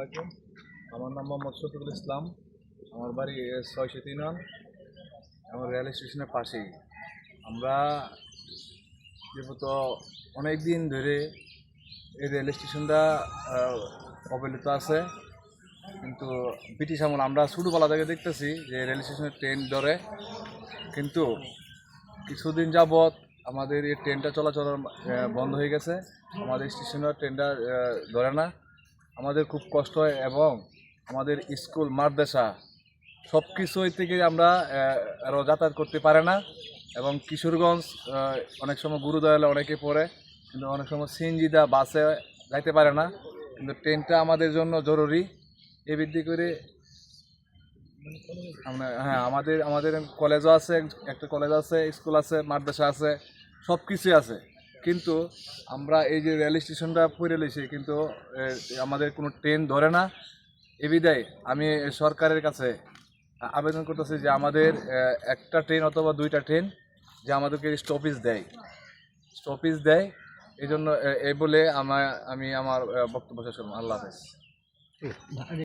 আলাইকুম। আমার নাম মোহাম্মদ শফিকুল ইসলাম। আমার বাড়ি ছয়শো তিন আমার রেল স্টেশনের পাশেই। আমরা যেহেতু অনেক দিন ধরে এই রেল স্টেশনটা অবহেলিত আছে। কিন্তু ব্রিটিশ আমল, আমরা ছোটোবেলা থেকে দেখতেছি যে রেল স্টেশনের ট্রেন ধরে। কিন্তু কিছুদিন যাবৎ আমাদের এই ট্রেনটা চলাচল বন্ধ হয়ে গেছে। আমাদের স্টেশনের ট্রেনটা ধরে না। আমাদের খুব কষ্ট হয় এবং আমাদের স্কুল, মাদ্রাসা সব কিছুই থেকে আমরা যাতায়াত করতে পারে না এবং কিশোরগঞ্জ অনেক সময় গুরুদয়ালে অনেকে পড়ে, কিন্তু অনেক সময় সিএনজিদা বাসে যাইতে পারে না। কিন্তু ট্রেনটা আমাদের জন্য জরুরি। এ বৃদ্ধি করে আমরা হ্যাঁ আমাদের আমাদের কলেজও আছে, একটা কলেজ আছে, স্কুল আছে, মাদ্রাসা আছে, সব কিছুই আছে। কিন্তু আমরা এই যে রেল স্টেশনটা পড়ে লেছি কিন্তু আমাদের কোনো ট্রেন ধরে না। এ বিদায়, আমি সরকারের কাছে আবেদন করতেছি যে আমাদের একটা ট্রেন অথবা দুইটা ট্রেন যে আমাদেরকে স্টপেজ দেয়। স্টপেজ দেয় এই জন্য এ- বলে আমার আমি আমার বক্তব্য শেষ করলাম। আল্লাহ হাফেজ।